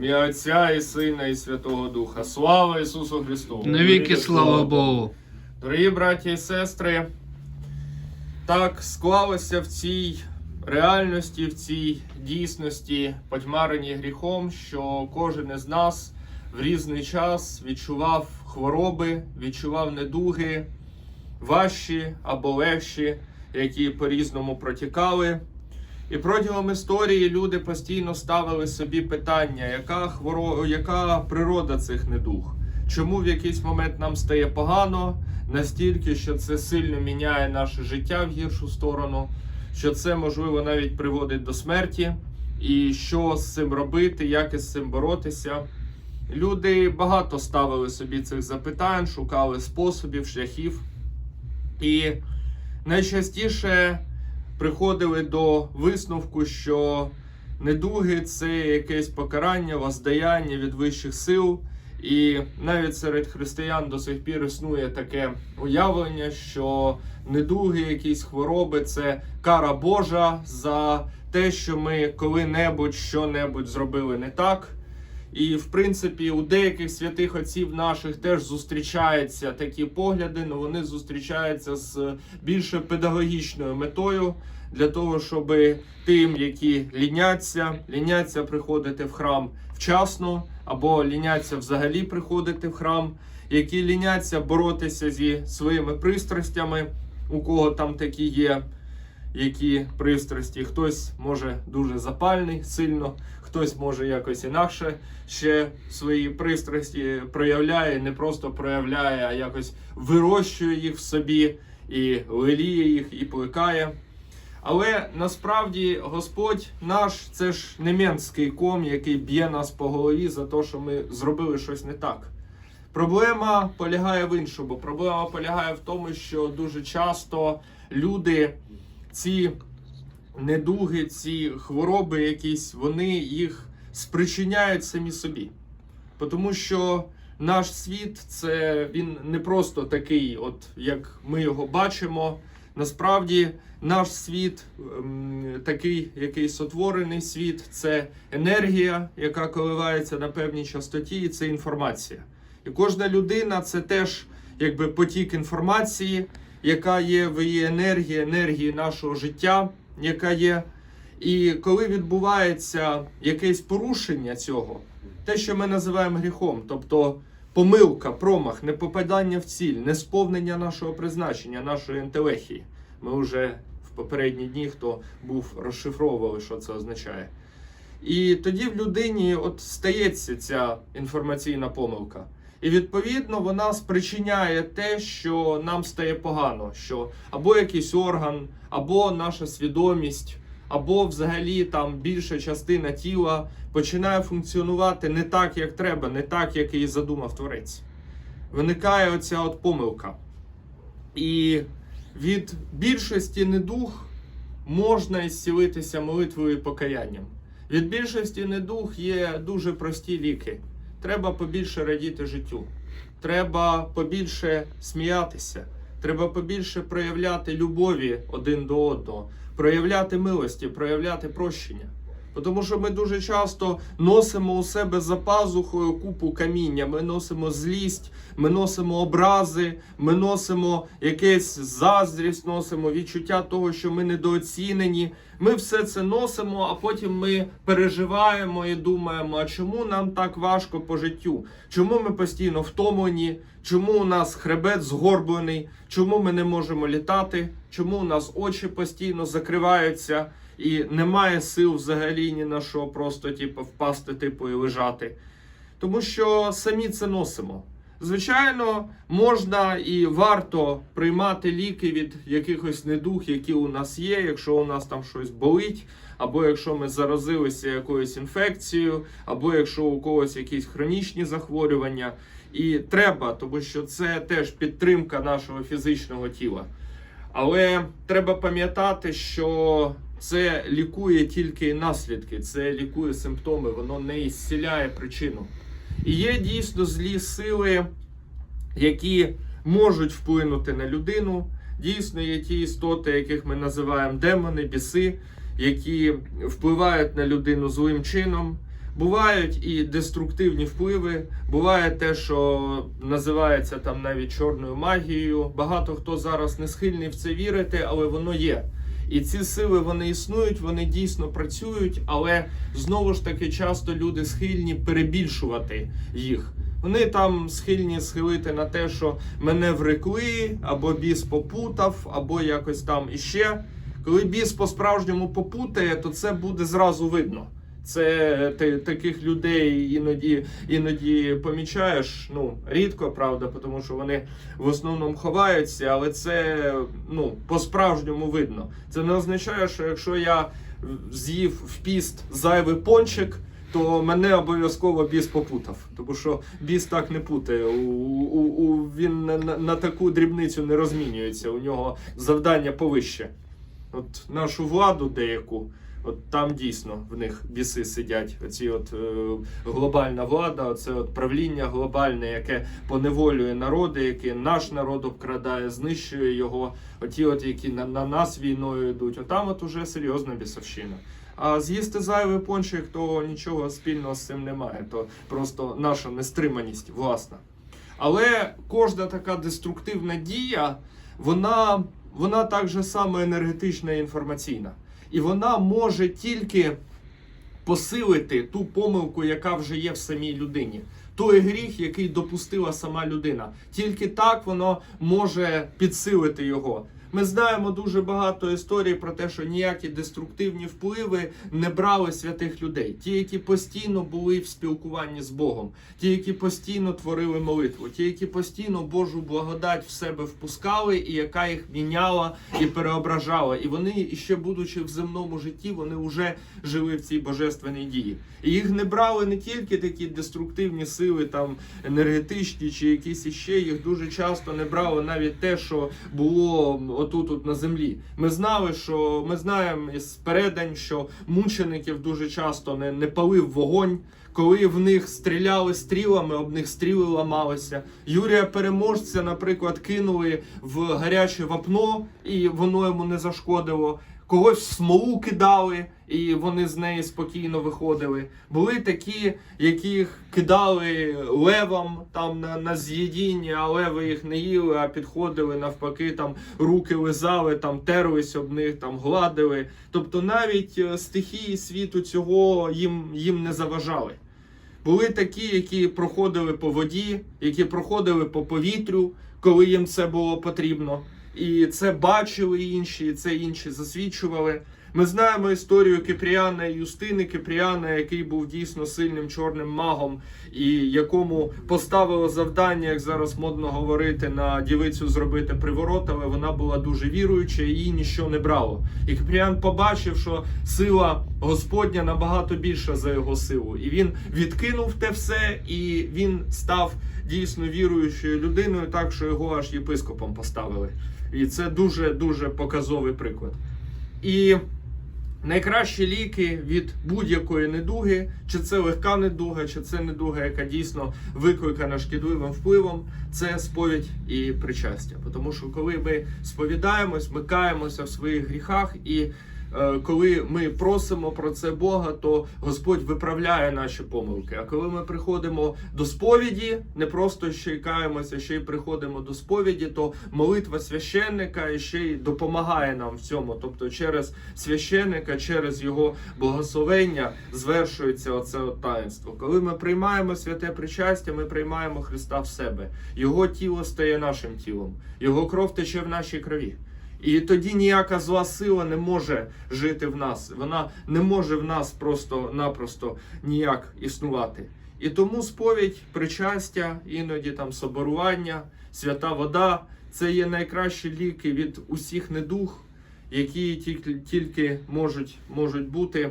ім'я Отця і Сина, і Святого Духа. Слава Ісусу Христу! Навіки слава Богу. Дорогі браті і сестри, так склалося в цій реальності, в цій дійсності, потьмарені гріхом, що кожен із нас в різний час відчував хвороби, відчував недуги, важчі або легші, які по-різному протікали. І протягом історії люди постійно ставили собі питання, яка хворо... яка природа цих недуг? Чому в якийсь момент нам стає погано настільки, що це сильно міняє наше життя в гіршу сторону, що це можливо навіть приводить до смерті, і що з цим робити, як із цим боротися? Люди багато ставили собі цих запитань, шукали способів, шляхів. І найчастіше приходили до висновку, що недуги це якесь покарання, воздаяння від вищих сил. І навіть серед християн до сих пір існує таке уявлення, що недуги, якісь хвороби це кара Божа за те, що ми коли-небудь що-небудь зробили не так. І в принципі у деяких святих отців наших теж зустрічаються такі погляди, але вони зустрічаються з більше педагогічною метою для того, щоб тим, які ліняться, ліняться приходити в храм вчасно, або ліняться взагалі приходити в храм, які ліняться боротися зі своїми пристрастями, у кого там такі є. Які пристрасті, хтось може дуже запальний сильно, хтось може якось інакше ще свої пристрасті проявляє, не просто проявляє, а якось вирощує їх в собі і леліє їх, і плекає. Але насправді Господь наш це ж не менський ком, який б'є нас по голові за те, що ми зробили щось не так. Проблема полягає в іншому. Проблема полягає в тому, що дуже часто люди ці недуги, ці хвороби якісь, вони їх спричиняють самі собі. Тому що наш світ це він не просто такий, от як ми його бачимо. Насправді, наш світ ем, такий, який сотворений світ, це енергія, яка коливається на певній частоті, і це інформація. І кожна людина це теж якби потік інформації, яка є в її енергії, енергії нашого життя, яка є. І коли відбувається якесь порушення цього, те, що ми називаємо гріхом, тобто помилка, промах, непопадання в ціль, несповнення нашого призначення, нашої ентелехії. Ми вже в попередні дні, хто був розшифровували, що це означає. І тоді в людині от стається ця інформаційна помилка. І відповідно вона спричиняє те, що нам стає погано, що або якийсь орган, або наша свідомість, або взагалі там більша частина тіла починає функціонувати не так, як треба, не так, як її задумав творець. Виникає оця от помилка. І від більшості недуг можна ісцілитися молитвою і покаянням. Від більшості недуг є дуже прості ліки. Треба побільше радіти життю. Треба побільше сміятися. Треба побільше проявляти любові один до одного, проявляти милості, проявляти прощення. Тому що ми дуже часто носимо у себе за пазухою купу каміння. Ми носимо злість, ми носимо образи, ми носимо якесь заздрість, носимо відчуття того, що ми недооцінені. Ми все це носимо, а потім ми переживаємо і думаємо, а чому нам так важко по життю? Чому ми постійно втомлені? Чому у нас хребет згорблений? Чому ми не можемо літати? Чому у нас очі постійно закриваються? І немає сил взагалі ні на що, просто типу, впасти типу, і лежати. Тому що самі це носимо. Звичайно, можна і варто приймати ліки від якихось недуг, які у нас є, якщо у нас там щось болить, або якщо ми заразилися якоюсь інфекцією, або якщо у когось якісь хронічні захворювання. І треба, тому що це теж підтримка нашого фізичного тіла. Але треба пам'ятати, що це лікує тільки наслідки, це лікує симптоми, воно не ісціляє причину. І є дійсно злі сили, які можуть вплинути на людину. Дійсно, є ті істоти, яких ми називаємо демони, біси, які впливають на людину злим чином. Бувають і деструктивні впливи, буває те, що називається там навіть чорною магією. Багато хто зараз не схильний в це вірити, але воно є. І ці сили вони існують, вони дійсно працюють, але знову ж таки часто люди схильні перебільшувати їх. Вони там схильні схилити на те, що мене врекли, або біс попутав, або якось там іще. Коли біс по-справжньому попутає, то це буде зразу видно. Це ти, таких людей іноді, іноді помічаєш. Ну рідко, правда, тому що вони в основному ховаються, але це ну по-справжньому видно. Це не означає, що якщо я з'їв в піст зайвий пончик, то мене обов'язково біс попутав. Тому що біс так не путає. У, у, у, він на, на, на таку дрібницю не розмінюється. У нього завдання повище. От нашу владу деяку. От там дійсно в них біси сидять. Оці от е, глобальна влада, це от правління глобальне, яке поневолює народи, яке наш народ обкрадає, знищує його. Оті, от які на, на нас війною йдуть. Отам от уже серйозна бісовщина. А з'їсти зайвий пончик, то нічого спільного з цим немає. То просто наша нестриманість власна. Але кожна така деструктивна дія, вона, вона так же само енергетична і інформаційна. І вона може тільки посилити ту помилку, яка вже є в самій людині. Той гріх, який допустила сама людина. Тільки так воно може підсилити його. Ми знаємо дуже багато історій про те, що ніякі деструктивні впливи не брали святих людей. Ті, які постійно були в спілкуванні з Богом, ті, які постійно творили молитву, ті, які постійно Божу благодать в себе впускали, і яка їх міняла і переображала. І вони, ще будучи в земному житті, вони вже жили в цій божественній дії. І їх не брали не тільки такі деструктивні сили, там енергетичні чи якісь іще. Їх дуже часто не брало навіть те, що було отут от на землі. Ми знали, що ми знаємо із передань, що мучеників дуже часто не, не палив вогонь. Коли в них стріляли стрілами, об них стріли ламалися. Юрія переможця, наприклад, кинули в гаряче вапно, і воно йому не зашкодило. Когось в смолу кидали, і вони з неї спокійно виходили. Були такі, яких кидали левам там на, на з'їдіння, а леви їх не їли, а підходили навпаки, там руки лизали, там терлись об них, там гладили. Тобто навіть е, стихії світу цього їм, їм не заважали. Були такі, які проходили по воді, які проходили по повітрю, коли їм це було потрібно. І це бачили інші, і це інші засвідчували. Ми знаємо історію Кипріана і Юстини Кипріана, який був дійсно сильним чорним магом, і якому поставило завдання, як зараз модно говорити, на дівицю зробити приворот, але вона була дуже віруюча, і її ніщо не брало. І Кипріан побачив, що сила Господня набагато більша за його силу, і він відкинув те все, і він став дійсно віруючою людиною, так що його аж єпископом поставили. І це дуже дуже показовий приклад. І найкращі ліки від будь-якої недуги, чи це легка недуга, чи це недуга, яка дійсно викликана шкідливим впливом, це сповідь і причастя. Тому що коли ми сповідаємось, ми каємося в своїх гріхах і. Е, Коли ми просимо про це Бога, то Господь виправляє наші помилки. А коли ми приходимо до сповіді, не просто ще й каємося, ще й приходимо до сповіді, то молитва священника ще й допомагає нам в цьому. Тобто, через священника, через його благословення звершується оце от таїнство. Коли ми приймаємо святе причастя, ми приймаємо Христа в себе. Його тіло стає нашим тілом, його кров тече в нашій крові. І тоді ніяка зла сила не може жити в нас. Вона не може в нас просто-напросто ніяк існувати. І тому сповідь, причастя, іноді там соборування, свята вода це є найкращі ліки від усіх недуг, які тільки можуть, можуть бути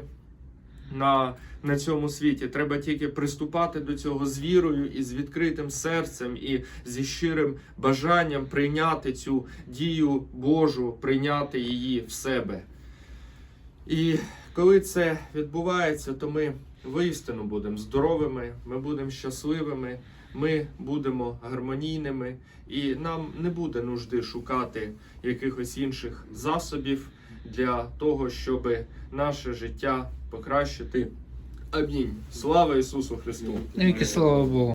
на, на цьому світі. Треба тільки приступати до цього з вірою і з відкритим серцем, і зі щирим бажанням прийняти цю дію Божу, прийняти її в себе. І коли це відбувається, то ми воістину будемо здоровими, ми будемо щасливими, ми будемо гармонійними, і нам не буде нужди шукати якихось інших засобів для того, щоб наше життя покращити Амінь. Слава Ісусу Христу! Навіки слава Богу.